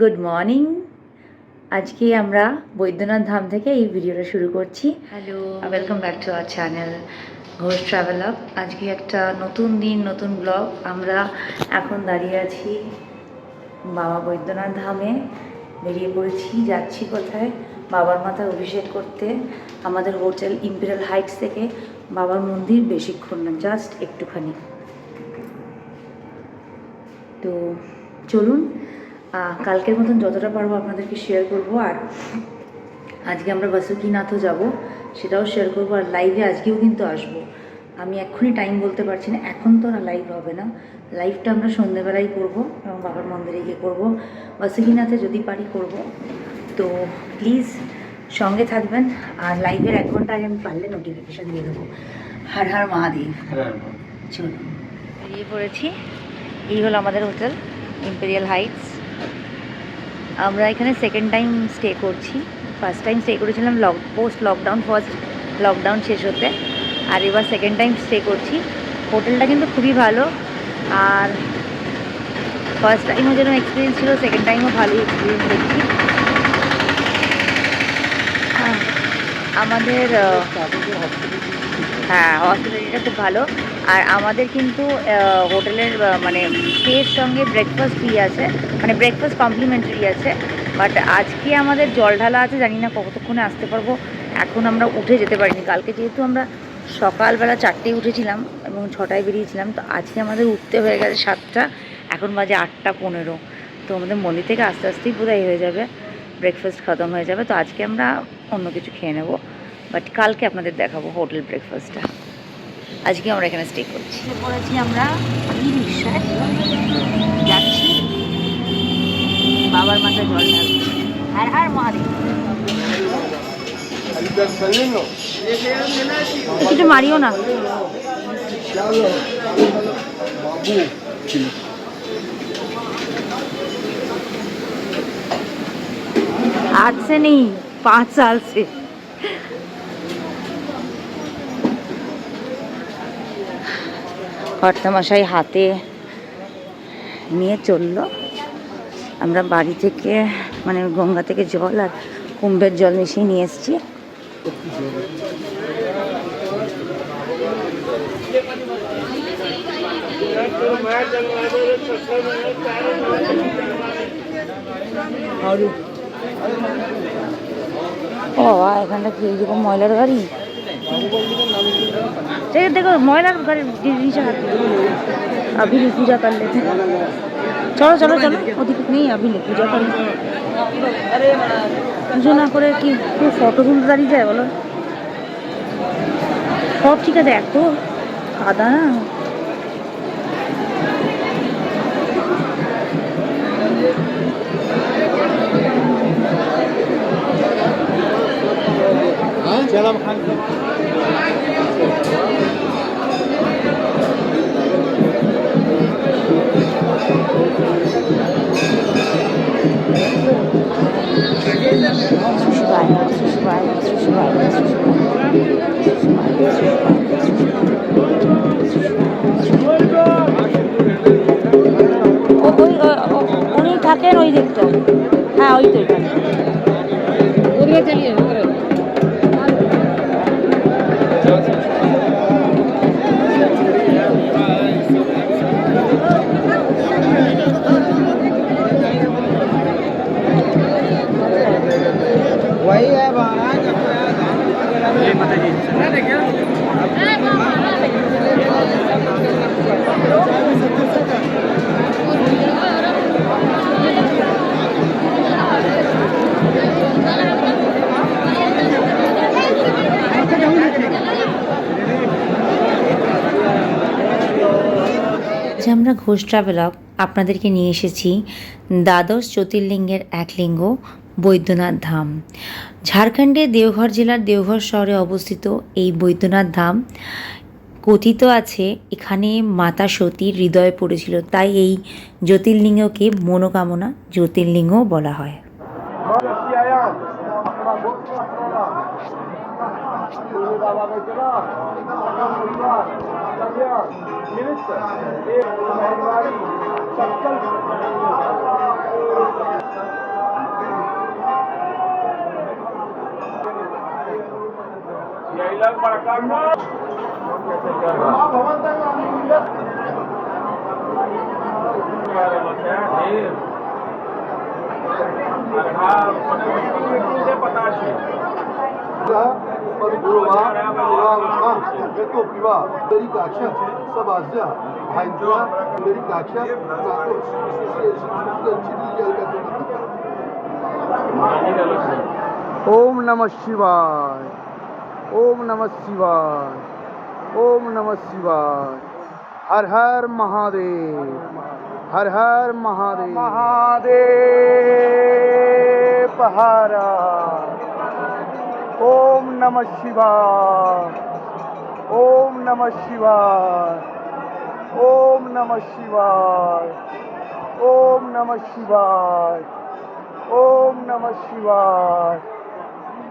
Good morning. আজকে আমরা বৈদ্যনাথ ধাম থেকে এই ভিডিওটা শুরু করছি। Hello welcome back to our channel Ghosh travel up আজকে একটা নতুন দিন নতুন ব্লগ আমরা এখন দাঁড়িয়ে আছি বাবা বৈদ্যনাথ ধামে। বেরিয়ে পড়েছি যাচ্ছি কোথায়? বাবার মাথায় অভিষেক করতে। আমাদের হোটেল ইম্পেরিয়াল হাইটস থেকে বাবার মন্দির বেশিক্ষণ না জাস্ট একটুখানি। তো চলুন কালকের মতন যতটা পারব আপনাদেরকে শেয়ার করব। আর আজকে আমরা বাসুকিনাথও যাব সেটাও শেয়ার করব। আর লাইভে আজকেও কিন্তু আসব। আমি এক্ষুনি টাইম বলতে পারছি না এখন তো না লাইভ হবে না। লাইভটা আমরা সন্ধেবেলাই করব এবং বাবার মন্দিরে গিয়ে করব। বাসুকিনাথে যদি পারি করব। তো প্লিজ সঙ্গে থাকবেন। আর লাইভের এক ঘণ্টা আগে আমি পারলে নোটিফিকেশান দিয়ে দেবো। হার হার মহাদেব। চলুন। বেরিয়ে পড়েছি। এই হলো আমাদের হোটেল ইম্পেরিয়াল হাইটস আমরা এখানে সেকেন্ড টাইম স্টে করছি। ফার্স্ট টাইম স্টে করেছিলাম lock post lockdown first lockdown শেষ হতে। আর এবার সেকেন্ড টাইম স্টে করছি। হোটেলটা কিন্তু খুবই ভালো। আর ফার্স্ট টাইমও যেরকম এক্সপিরিয়েন্স ছিল সেকেন্ড টাইমও ভালোই এক্সপিরিয়েন্স দেখছি। আমাদের হ্যাঁ হসপিটালিটিটা খুব ভালো। আর আমাদের কিন্তু হোটেলের মানে স্টের সঙ্গে ব্রেকফাস্ট ফ্রি আছে মানে ব্রেকফাস্ট কমপ্লিমেন্টারি আছে বাট আজকে আমাদের জল ঢালা আছে, জানি না কতক্ষণে আসতে পারব, এখন আমরা উঠে যেতে পারিনি। কালকে যেহেতু আমরা সকালবেলা চারটেয় উঠেছিলাম এবং ছটায় বেরিয়েছিলাম, তো আজকে আমাদের উঠতে হয়ে গেছে সাতটা, এখন বাজে আটটা পনেরো। তো আমাদের মন্দির থেকে আস্তে আস্তেই বোধহয় হয়ে যাবে ব্রেকফাস্ট খতম হয়ে যাবে। তো আজকে আমরা অন্য কিছু খেয়ে নেব বাট কালকে আপনাদের দেখাবো হোটেল ব্রেকফাস্টটা আজকে আমরা এখানে স্টে করছি পড়েছি আমরা ই রিক্সায় যাচ্ছি বাবার মাথায় জল ঢালছি আর আর মহাদেব একটু মারিও না आज से नहीं पाँच साल से কর্তামশাই হাতে নিয়ে চলল। আমরা বাড়ি থেকে মানে গঙ্গা থেকে জল আর কুম্ভের জল মিশিয়ে নিয়ে এসেছি। ও, এখানটা কি এইরকম ময়লার গাড়ি? ठीक है देखो ময়লার গাড়ি नीचे हाथ अभी भी पूजा कर लेते हैं চলো চলো চলো ওদিকে নেই अभी ले पूजा कर लेते हैं। পুজো না করে কি কেউ ফটো তুলতে দাঁড়িয়ে যায় বলো সব ঠিক আছে এত কাদা না चलो Vai, vai, vai, vai. আমরা ঘোষ ট্রাভেলক আপনাদেরকে নিয়ে এসেছি দ্বাদশ জ্যোতির্লিঙ্গের এক লিঙ্গ, বৈদ্যনাথ ধাম। ঝাড়খণ্ডের দেওঘর জেলার দেওঘর শহরে অবস্থিত এই বৈদ্যনাথ ধাম কথিত আছে, এখানে মাতা সতীর হৃদয়ে পড়েছিল, তাই এই জ্যোতির্লিঙ্গকে মনোকামনা জ্যোতির্লিঙ্গ বলা হয়। نم ش اوم نم شیوائے اوم نم شیوائے ہر ہر مہادیو ہر ہر مہادیو مہادیو پہارا اوم نم شیوائے اوم نم شیوائے اوم نم شیوائے اوم نم شیوائے اوم نم شیوائے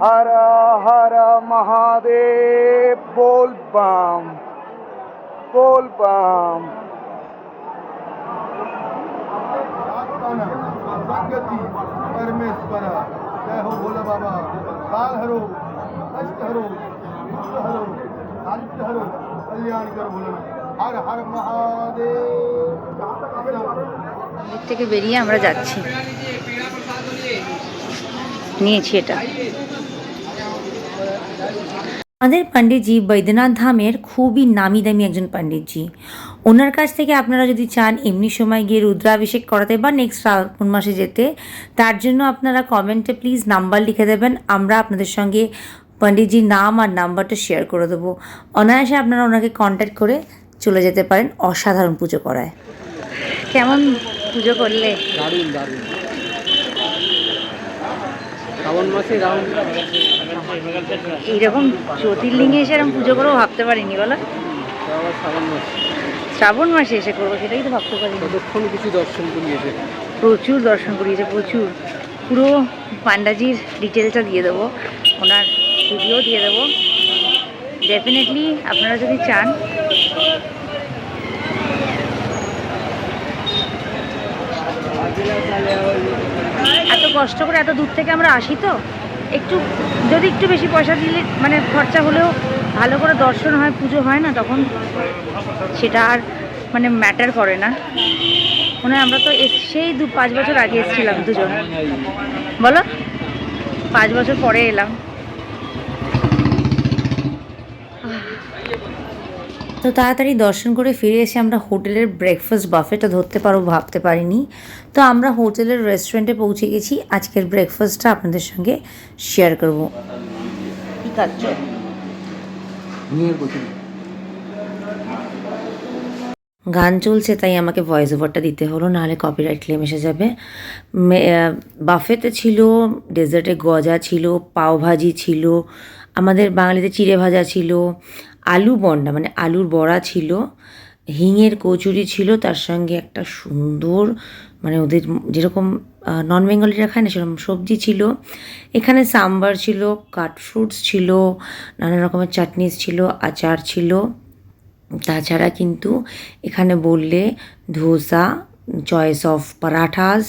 ہر ہر مہادیو بول بام بول بام پرمیشورا جے ہو بابا کال ہرو ہرو ہرو ہرو کلیان کر ہر ہر মহাদেব দিক থেকে নিয়েছি এটা। আমাদের পণ্ডিতজি বৈদ্যনাথ ধামের খুবই নামি দামি একজন পণ্ডিতজি। ওনার কাছ থেকে আপনারা যদি চান এমনি সময় গিয়ে রুদ্রাভিষেক করাতে বা নেক্সট শ্রাবণ মাসে যেতে তার জন্য আপনারা কমেন্টে প্লিজ নাম্বার লিখে দেবেন আমরা আপনাদের সঙ্গে পণ্ডিতজির নাম আর নাম্বারটা শেয়ার করে দেবো। অনায়াসে আপনারা ওনাকে কন্ট্যাক্ট করে চলে যেতে পারেন অসাধারণ পুজো করায়। কেমন পুজো করলে? দারুণ দারুণ। শ্রাবণ মাসে রাউন্ড এইরকম জ্যোতির্লিঙ্গে এসে এরকম পুজো করেও ভাবতে পারিনি বলো? শ্রাবণ মাস। শ্রাবণ মাসে এসে করব সেটাই তো ভাবতে পারিনি। ততক্ষণ কিছু দর্শন করিয়েছে। প্রচুর দর্শন করিয়েছে প্রচুর। পুরো পান্ডাজির ডিটেলসটা দিয়ে দেবো ওনার ভিডিও দিয়ে দেবো। ডেফিনেটলি আপনারা যদি চান এত কষ্ট করে এত দূর থেকে আমরা আসি তো? একটু, যদি একটু বেশি পয়সা দিলে মানে খরচা হলেও ভালো করে দর্শন হয়, পুজো হয় না, তখন সেটা আর মানে ম্যাটার করে না। মনে হয় আমরা তো সেই দু, পাঁচ বছর আগে এসেছিলাম দুজন। বলো? পাঁচ বছর পরে এলাম। তো তাড়াতাড়ি দর্শন করে ফিরে এসে আমরা হোটেলের ব্রেকফাস্ট বাফেটা ধরতে পারব ভাবতে পারিনি। তো আমরা হোটেলের রেস্টুরেন্টে পৌঁছে গেছি। আজকের ব্রেকফাস্টটা আপনাদের সঙ্গে শেয়ার করব। কী খাচ্ছ গান চলছে তাই আমাকে ভয়েস ওভারটা দিতে হলো নাহলে কপিরাইট ক্লেম এসে যাবে। বাফেতে ছিল ডেজার্টে গজা ছিল পাওভাজি ছিল আমাদের বাঙালিতে চিড়ে ভাজা ছিল আলু বন্ডা মানে আলুর বড়া ছিল, হিঙের কচুরি ছিল, তার সঙ্গে একটা সুন্দর মানে ওদের যেরকম নন বেঙ্গলিরা খায় না, সেরকম সবজি ছিল। এখানে সাম্বার ছিল, কাট ফ্রুটস ছিল, নানা রকমের চাটনিস ছিল, আচার ছিল। তাছাড়া কিন্তু এখানে বললে dosa choice of parathas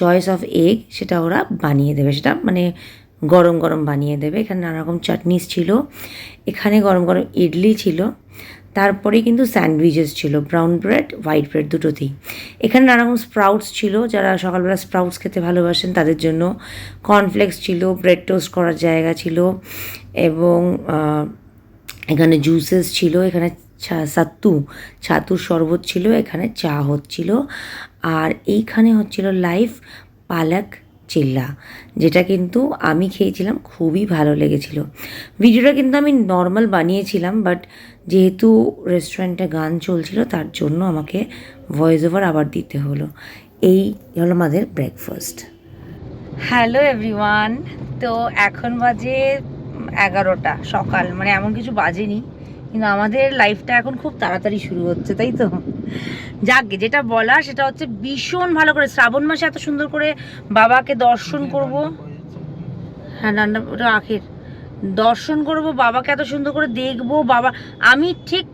choice of egg সেটা ওরা বানিয়ে দেবে। সেটা মানে গরম গরম বানিয়ে দেবে। এখানে নানা রকম চাটনিস ছিল। এখানে গরম গরম ইডলি ছিল। তারপরে কিন্তু স্যান্ডউইচেস ছিল, ব্রাউন ব্রেড, হোয়াইট ব্রেড দুটোতেই। এখানে নানা রকম স্প্রাউটস ছিল। যারা সকালবেলা স্প্রাউটস খেতে ভালোবাসেন, তাদের জন্য কর্নফ্লেক্স ছিল, ব্রেড টোস্ট করার জায়গা ছিল এবং এখানে জুসেস ছিল, এখানে সাত্তু ছাতুর শরবত ছিল, এখানে চা হচ্ছিল। আর এইখানে হচ্ছিল লাইভ পালাক চিল্লা, যেটা কিন্তু আমি খেয়েছিলাম, খুবই ভালো লেগেছিল। ভিডিওটা কিন্তু আমি নর্মাল বানিয়েছিলাম বাট যেহেতু রেস্টুরেন্টে গান চলছিল, তার জন্য আমাকে ভয়েস ওভার আবার দিতে হলো। এই হলো আমাদের ব্রেকফাস্ট হ্যালো এভরিওয়ান তো এখন বাজে এগারোটা সকাল মানে এমন কিছু বাজেনি, কিন্তু আমাদের লাইফটা এখন খুব তাড়াতাড়ি শুরু হচ্ছে, তাই তো? যাকগে যেটা বলা, সেটা হচ্ছে ভীষণ ভালো করে শ্রাবণ মাসে এত সুন্দর করে বাবাকে দর্শন করব। হ্যাঁ রান্না আখের। দর্শন করব, বাবাকে এত সুন্দর করে দেখব। বাবা, আমি ঠিক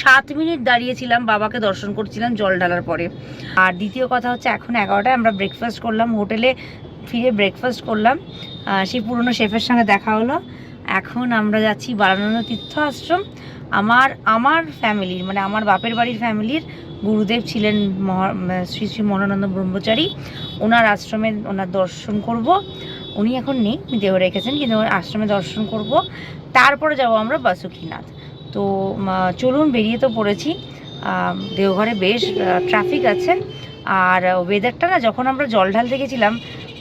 সাত মিনিট দাঁড়িয়েছিলাম, বাবাকে দর্শন করছিলাম জল ঢালার পরে। আর দ্বিতীয় কথা হচ্ছে, এখন এগারোটায় আমরা ব্রেকফাস্ট করলাম, হোটেলে ফিরে ব্রেকফাস্ট করলাম। সেই পুরনো শেফের সঙ্গে দেখা হলো। এখন আমরা যাচ্ছি বারানন্দ তীর্থ আশ্রম। আমার আমার ফ্যামিলির মানে আমার বাপের বাড়ির ফ্যামিলির গুরুদেব ছিলেন শ্রী শ্রী মহানন্দ ব্রহ্মচারী। ওনার আশ্রমে ওনার দর্শন করব। উনি এখন নেই দেহ রেখেছেন, কিন্তু আশ্রমে দর্শন করব। তারপরে যাব আমরা বাসুকিনাথ। তো চলুন, বেরিয়ে তো পড়েছি। দেওঘরে বেশ ট্রাফিক আছে। আর ওয়েদারটা না, যখন আমরা জল ঢালতে গেছিলাম,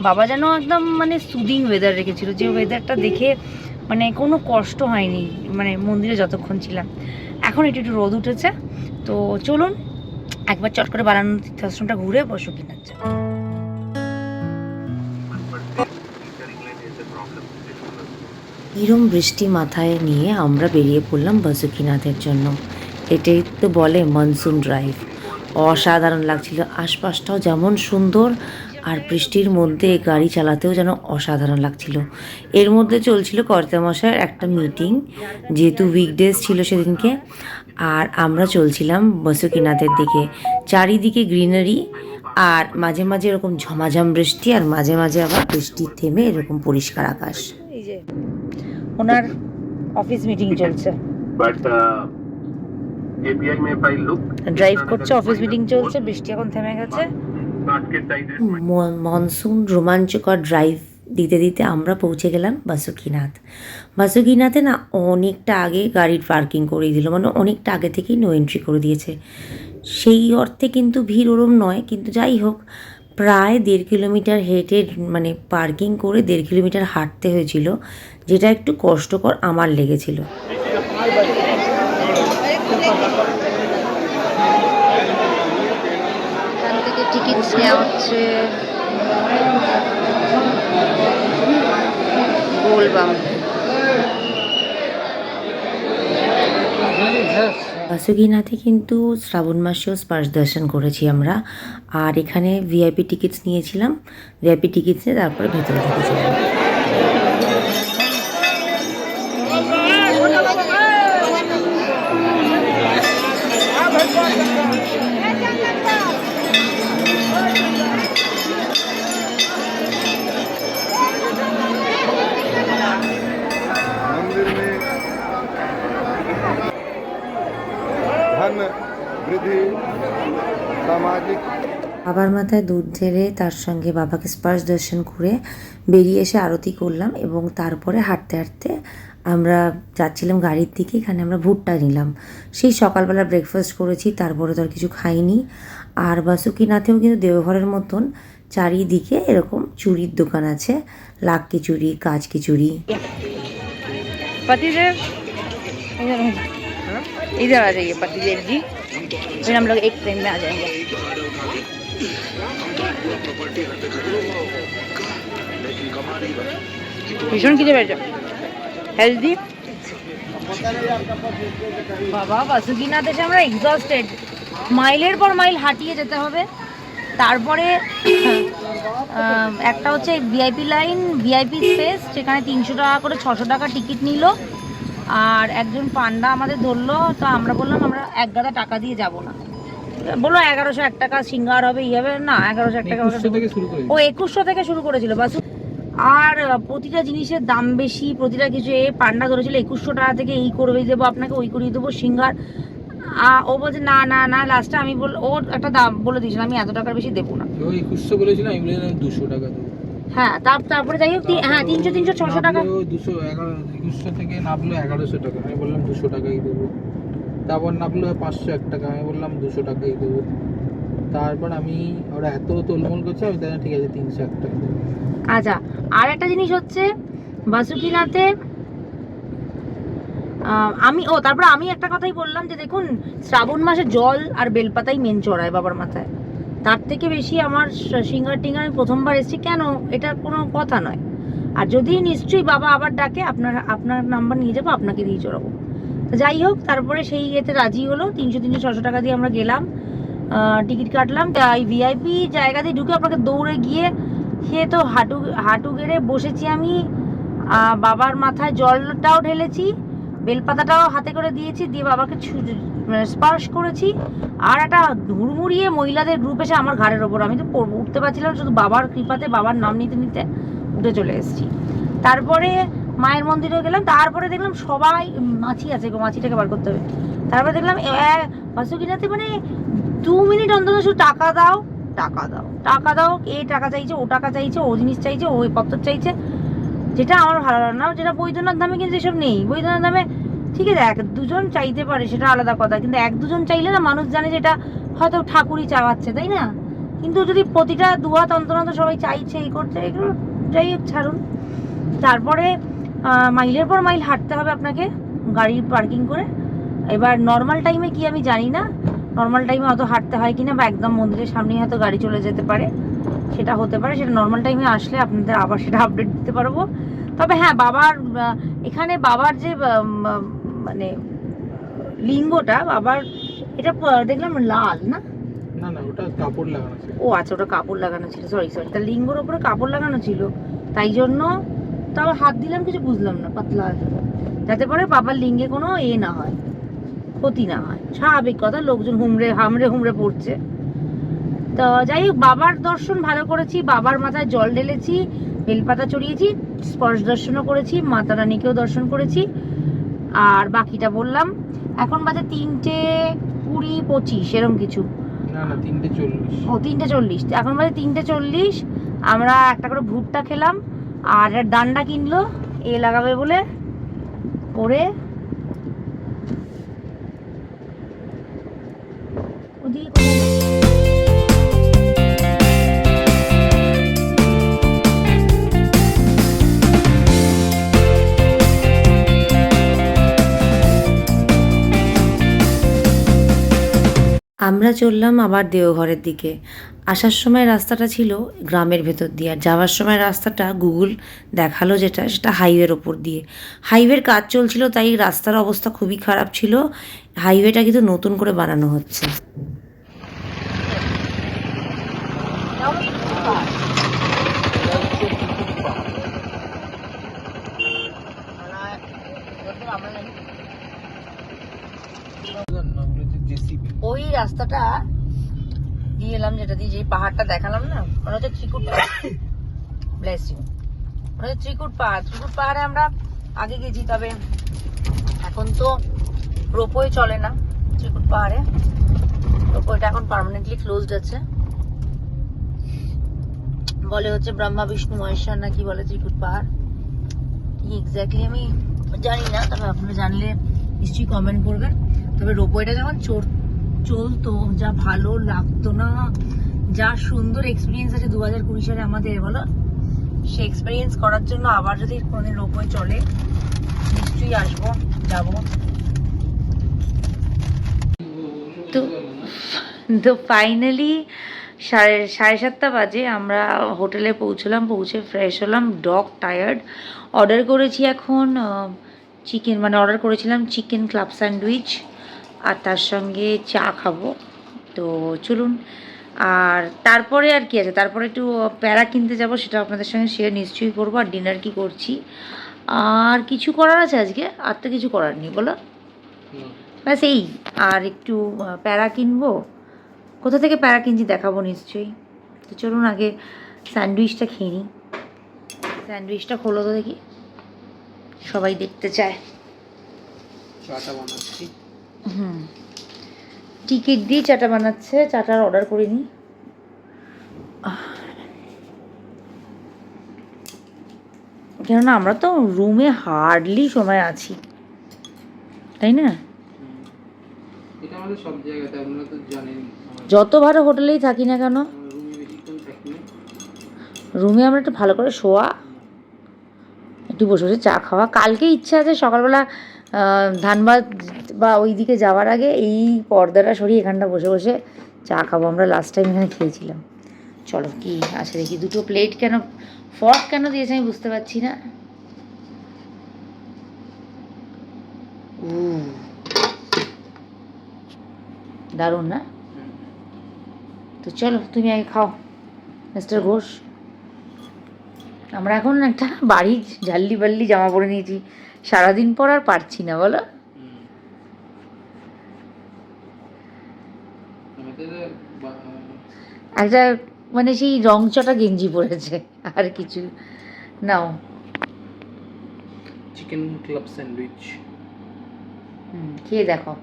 বাবা যেন একদম মানে সুদিং ওয়েদার রেখেছিল। যে ওয়েদারটা দেখে মানে কোনো কষ্ট হয়নি মানে মন্দিরে যতক্ষণ ছিলাম। এখন একটু একটু রোদ উঠেছে, তো চলুন একবার চট করে বারানো তীর্থাশ্রমটা ঘুরে বসো কিনার জন্য এরম বৃষ্টি মাথায় নিয়ে আমরা বেরিয়ে পড়লাম বাসুকিনাথের জন্য। এটাই তো বলে মনসুন ড্রাইভ অসাধারণ লাগছিল, আশপাশটাও যেমন সুন্দর আর বৃষ্টির মধ্যে গাড়ি চালাতেও যেন অসাধারণ লাগছিল। এর মধ্যে চলছিল কর্তামশায়ের একটা মিটিং যেহেতু উইকডেজ ছিল সেদিনকে আর আমরা চলছিলাম বসুকিনাথের দিকে। চারিদিকে গ্রিনারি আর মাঝে মাঝে এরকম ঝমাঝম বৃষ্টি আর মাঝে মাঝে আবার বৃষ্টি থেমে এরকম পরিষ্কার আকাশ। এই যে ওনার অফিস মিটিং চলছে। But uh, ড্রাইভ করছে অফিস মিটিং চলছে বৃষ্টি এখন থেমে গেছে। মনসুন রোমাঞ্চকর ড্রাইভ দিতে দিতে আমরা পৌঁছে গেলাম বাসুকিনাথ। বাসুকিনাথে না অনেকটা আগে গাড়ির পার্কিং করে দিল মানে অনেকটা আগে থেকেই নো এন্ট্রি করে দিয়েছে। সেই অর্থে কিন্তু ভিড় ওরম নয়, কিন্তু যাই হোক, প্রায় দেড় কিলোমিটার হেঁটে মানে পার্কিং করে দেড় কিলোমিটার হাঁটতে হয়েছিল, যেটা একটু কষ্টকর আমার লেগেছিল এখান থেকে টিকিট নেওয়া হচ্ছে গোলবাম। বাসুগিনাতে কিন্তু শ্রাবণ মাসেও স্পর্শ দর্শন করেছি আমরা। আর এখানে ভিআইপি টিকিটস নিয়েছিলাম। ভিআইপি টিকিটস নিয়ে তারপরে ভেতরে ঢুকেছিলাম Thank you. বাবার মাথায় দুধ ঢেলে তার সঙ্গে বাবাকে স্পর্শ দর্শন করে বেরিয়ে এসে আরতি করলাম এবং তারপরে হাঁটতে হাঁটতে আমরা যাচ্ছিলাম গাড়ির দিকে এখানে আমরা ভুট্টা নিলাম। সেই সকালবেলা ব্রেকফাস্ট করেছি তারপরে তো আর কিছু খাইনি। আর বাসুকিনাথেও কিন্তু দেওঘরের মতন চারিদিকে এরকম চুরির দোকান আছে লাক্কি চুরি কাজ কিচুরি इधर इधर आ जाइए पतिदेव जी फिर हम लोग एक ट्रेन में आ जाएंगे ভীষণ খিদে পেয়েছে হেলদি বাবা বাসুকিনাথ এসে আমরা এক্সস্টেড মাইলের পর মাইল হাঁটিয়ে যেতে হবে তারপরে আহ, একটা হচ্ছে ভিআইপি লাইন ভিআইপি স্পেস সেখানে তিনশো টাকা করে ছশো টাকা টিকিট নিল আর একজন পান্ডা আমাদের ধরলো তো আমরা বললাম আমরা এক গাদা টাকা দিয়ে যাব না। বলল এগারোশো এক টাকা সিঙ্গার হবে ই হবে। না এগারোশো এক টাকা ও একুশশো থেকে শুরু করেছিল বাসু। আর প্রতিটা জিনিসের দাম বেশি প্রতিটা কিছু এ পান্ডা ধরেছিল একুশশো টাকা থেকে এই করে দেবো আপনাকে ওই করিয়ে দেবো সিঙ্গার। ও বলছে না না না লাস্টে আমি বল ও একটা দাম বলে দিয়েছিল আমি এত টাকার বেশি দেবো না। একুশশো বলেছিলাম আমি বলেছিলাম দুশো টাকা হ্যাঁ তার- তারপরে যাই হোক হ্যাঁ তিনশো তিনশো ছশো টাকা। দুশো এগারো একুশশো থেকে নামলো এগারোশো টাকা। আমি বললাম দুশো টাকাই দেবো। তারপর নামলো পাঁচশো এক টাকা। আমি বললাম দুশো টাকাই দেবো। তারপর আমি ওরা এত তোলমোল করছে আমি তাই ঠিক আছে তিনশো এক টাকা দেবো। আচ্ছা আর একটা জিনিস হচ্ছে বাসুকিনাথে আহ, আমি ও তারপর আমি একটা কথাই বললাম যে দেখুন শ্রাবণ মাসে জল আর বেলপাতাই মেন চড়ায় বাবার মাথায়। তার থেকে বেশি আমার সিঙ্গার টিঙ্গার আমি প্রথমবার এসেছি। কেন? এটা কোনো কথা নয়। আর যদি নিশ্চয়ই বাবা আবার ডাকে, আপনার আপনার নাম্বার নিয়ে যাব, আপনাকে দিয়ে চড়াবো। যাই হোক, তারপরে সেই ইয়েতে রাজি হলো। তিনশো তিনশো ছশো টাকা দিয়ে আমরা গেলাম। টিকিট কাটলাম। তাই ভিআইপি জায়গা দিয়ে ঢুকে আপনাকে দৌড়ে গিয়ে সে তো হাঁটু হাঁটু গেড়ে বসেছি আমি। বাবার মাথায় জলটাও ঢেলেছি। বেলপাতাটাও হাতে করে দিয়েছি। দিয়ে বাবাকে স্পর্শ করেছি, আর একটা হুড়মুড়িয়ে মহিলাদের গ্রুপ এসে আমার ঘাড়ের ওপর। আমি তো উঠতে পারছিলাম, শুধু বাবার কৃপাতে, বাবার নাম নিতে নিতে উঠে চলে এসেছি। তারপরে মায়ের মন্দিরে গেলাম, তারপরে দেখলাম সবাই মাছি আছে গো, মাছিটাকে বার করতে হবে। তারপরে দেখলাম বাসুকিনাতে মানে দু মিনিট অন্তত শুধু টাকা দাও টাকা দাও টাকা দাও, এ টাকা চাইছে, ও টাকা চাইছে, ও জিনিস চাইছে ওই পত্র চাইছে। যেটা আমার ভালো লাগে না, যেটা বৈদ্যনাথ ধামে কিন্তু এসব নেই। বৈদ্যনাথ ধামে ঠিক আছে, এক দুজন চাইতে পারে, সেটা আলাদা কথা। কিন্তু এক দুজন চাইলে না মানুষ জানে যে এটা হয়তো ঠাকুরই চাওয়াচ্ছে, তাই না? কিন্তু যদি প্রতিটা অন্তর অন্তর সবাই চাইছে, এই করছে, এগুলো যাই হোক, ছাড়ুন। তারপরে মাইলের পর মাইল হাঁটতে হবে আপনাকে গাড়ি পার্কিং করে। এবার নর্মাল টাইমে কি আমি জানি না নর্মাল টাইমে অত হাঁটতে হয় কিনা বা একদম মন্দিরের সামনেই হয়তো গাড়ি চলে যেতে পারে, সেটা হতে পারে। সেটা নর্মাল টাইমে আসলে আপনাদের আবার সেটা আপডেট দিতে পারব। তবে হ্যাঁ বাবার এখানে বাবার যে মানে লিঙ্গটা বাবার এটা দেখলাম লাল না? না না ওটা কাপড় লাগানো ছিল। ও আচ্ছা ওটা কাপড় লাগানো ছিল সরি সরি তা লিঙ্গর ওপরে কাপড় লাগানো ছিল তাই জন্য তাও হাত দিলাম কিছু বুঝলাম না পাতলা। যাতে করে বাবার লিঙ্গে কোনো এ না হয় ক্ষতি না হয় স্বাভাবিক কথা লোকজন হুমড়ে হামড়ে হুমড়ে পড়ছে। তো যাই হোক বাবার দর্শন ভালো করেছি বাবার মাথায় জল ঢেলেছি বেলপাতা চড়িয়েছি স্পর্শ দর্শনও করেছি মাতা রানীকেও দর্শন করেছি আর বাকিটা বললাম এখন বাজে তিনটে কুড়ি পঁচিশ এরম কিছু। ও তিনটে চল্লিশ। এখন বাজে তিনটে চল্লিশ আমরা একটা করে ভুট্টা খেলাম আর ডান্ডা কিনলো এ লাগাবে বলে করে আমরা চললাম আবার দেওঘরের দিকে। আসার সময় রাস্তাটা ছিল গ্রামের ভেতর দিয়ে। আর যাওয়ার সময় রাস্তাটা গুগল দেখাল যেটা, সেটা হাইওয়ের ওপর দিয়ে। হাইওয়ের কাজ চলছিল, তাই রাস্তার অবস্থা খুবই খারাপ ছিল। হাইওয়েটা কিন্তু নতুন করে বানানো হচ্ছে। ওই রাস্তাটা দিয়ে এলাম যেটা দিয়ে যে পাহাড়টা দেখালাম না, ওটা হচ্ছে ত্রিকুট ব্লেস ওটা হচ্ছে ত্রিকুট পাহাড়। ত্রিকুট পাহাড়ে আমরা আগে গেছি, তবে এখন তো রোপওয়ে চলে না ত্রিকুট পাহাড়ে। রোপওয়েটা এখন পার্মানেন্টলি ক্লোজড আছে। বলে হচ্ছে ব্রহ্মা, বিষ্ণু, মহেশ্বর না কি বলে ত্রিকুট পাহাড়। কি এক্স্যাক্টলি আমি জানি না, তবে আপনারা জানলে নিশ্চয়ই কমেন্ট করবেন। তবে রোপওয়েটা যখন চড় চলতো, যা ভালো লাগতো না। যা সুন্দর এক্সপিরিয়েন্স আছে দু হাজার কুড়ি সালে আমাদের, বলো? সে এক্সপিরিয়েন্স করার জন্য আবার যদি কোনো রোপওয়ে চলে, নিশ্চয়ই আসব, যাব। তো তো ফাইনালি সাড়ে সাড়ে সাতটা বাজে আমরা হোটেলে পৌঁছলাম, পৌঁছে ফ্রেশ হলাম ডগ টায়ার্ড অর্ডার করেছি এখন চিকেন মানে অর্ডার করেছিলাম চিকেন ক্লাব স্যান্ডউইচ আর তার সঙ্গে চা খাব। তো চলুন আর তারপরে আর কি আছে? তারপরে একটু প্যারা কিনতে যাব সেটা আপনাদের সঙ্গে শেয়ার নিশ্চয়ই করব। আর ডিনার কি করছি? আর কিছু করার আছে আজকে? আর তো কিছু করার নেই বলো। ব্যাস এই আর একটু প্যারা কিনবো। কোথা থেকে প্যারা কিনছি দেখাবো নিশ্চয়ই। তো চলুন আগে স্যান্ডউইচটা খেয়ে নিই। স্যান্ডউইচটা খোলো তো দেখি। সবাই দেখতে চায়। চাটা বানাচ্ছি। হুম। টিকিট দিয়ে চাটা বানাচ্ছে চাটার অর্ডার করে নিই কেননা আমরা তো রুমে হার্ডলি সময় আছি। তাই না? যত ভালো হোটেলেই থাকি না কেন। রুমে আমরা একটু ভালো করে শোয়া একটু বসে বসে চা খাওয়া। কালকে ইচ্ছা আছে সকালবেলা ধানবাদ বা ওই দিকে যাওয়ার আগে এই পর্দাটা সরিয়ে এখানটা বসে বসে চা খাব। আমরা লাস্ট টাইম এখানে খেয়েছিলাম। চলো কি আছে দেখি, দুটো প্লেট কেন ফর্ক কেন দিয়েছে আমি বুঝতে পারছি না। দারুণ না? তো চলো, তুমি আগে খাও মিস্টার ঘোষ। আমরা এখন একটা বাড়ির ঝাল্লি বাল্লি জামা পরে নিয়েছি। সারাদিন পর আর পারছি না বলো। একটা মানে সেই রং রংচটা গেঞ্জি পরেছে আর কিছু। নাও। চিকেন ক্লাব স্যান্ডউইচ হুম খেয়ে দেখো।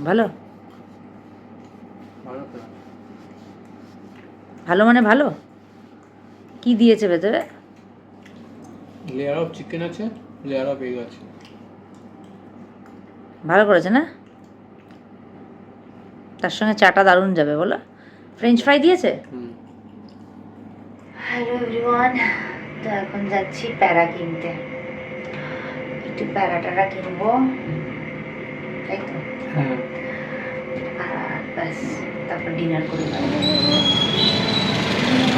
ভালো তো ভালো মানে ভালো? কি দিয়েছে ভেতরে? লেয়ার অফ চিকেন আছে লেয়ার অফ এগ আছে। ভালো করেছে না? তার সঙ্গে চাটা দারুণ যাবে বলো। ফ্রেঞ্চ ফ্রাই দিয়েছে? হুম। হ্যালো এভরিওয়ান তো এখন যাচ্ছি প্যারা কিনতে। একটু প্যারা ট্যারা কিনবো। তাই তো? হ্যাঁ। আর ব্যাস তারপর ডিনার করে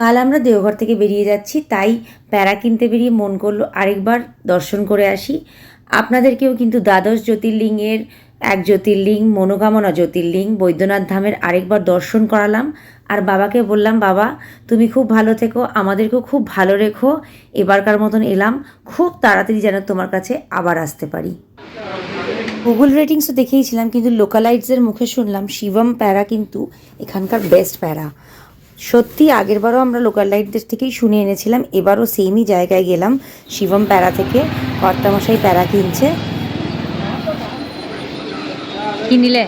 কাল আমরা দেওঘর থেকে বেরিয়ে যাচ্ছি, তাই প্যারা কিনতে বেরিয়ে মন করল আরেকবার দর্শন করে আসি। আপনাদেরকেও কিন্তু দ্বাদশ জ্যোতির্লিঙ্গের এক জ্যোতির্লিঙ্গ, মনোকামনা জ্যোতির্লিঙ্গ, বৈদ্যনাথ ধামের আরেকবার দর্শন করালাম। আর বাবাকে বললাম, বাবা, তুমি খুব ভালো থেকো, আমাদেরকেও খুব ভালো রেখো, এবারকার মতন এলাম, খুব তাড়াতাড়ি যেন তোমার কাছে আবার আসতে পারি। গুগল রেটিংসও দেখেইছিলাম, কিন্তু লোকালাইটসের মুখে শুনলাম, শিবম প্যারা কিন্তু এখানকার বেস্ট প্যারা। সত্যি, আগেরবারও আমরা লোকাল লাইটদের থেকেই শুনে এনেছিলাম, এবারও সেমই জায়গায় গেলাম, শিবম প্যারা থেকে, কর্তামশাই প্যারা কিনছে। কি নিলে?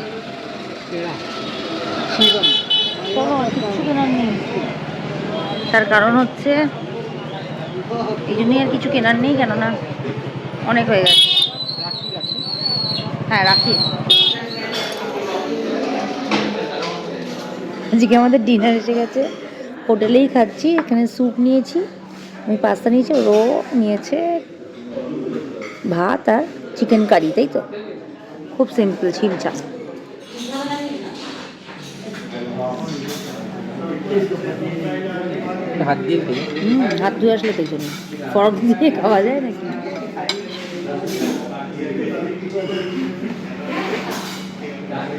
তার কারণ হচ্ছে, এই জন্যই আর কিছু কেনার নেই, কেননা অনেক হয়ে গেছে। হ্যাঁ রাখি। আজকে আমাদের ডিনার এসে গেছে। হোটেলেই খাচ্ছি এখানে স্যুপ নিয়েছি আমি পাস্তা নিয়েছি রো নিয়েছে ভাত আর চিকেন কারি তাই তো? খুব সিম্পল ছিমছা হাত দিয়ে হুম হাত ধুয়ে আসলে তো জন্য। ফর্ক দিয়ে খাওয়া যায় নাকি?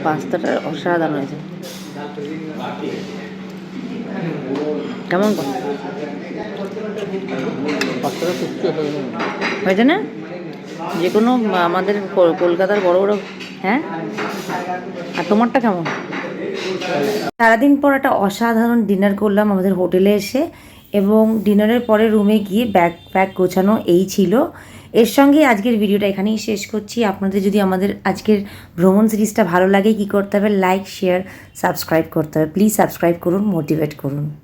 পাস্তাটা অসাধারণ হয়েছে। কেমন হয়ে হয়েছে না? যে কোনো আমাদের কলকাতার বড় বড় হ্যাঁ? আর তোমারটা কেমন? সারাদিন পর একটা অসাধারণ ডিনার করলাম আমাদের হোটেলে এসে, এবং ডিনারের পরে রুমে গিয়ে ব্যাগ ব্যাগ গোছানো এই ছিল। এর সঙ্গে আজকের ভিডিওটা এখানেই শেষ করছি। আপনাদের যদি আমাদের আজকের ভ্রমণ সিরিজটা ভালো লাগে, কি করতে হবে? লাইক শেয়ার সাবস্ক্রাইব করতে হবে। প্লিজ সাবস্ক্রাইব করুন মোটিভেট করুন।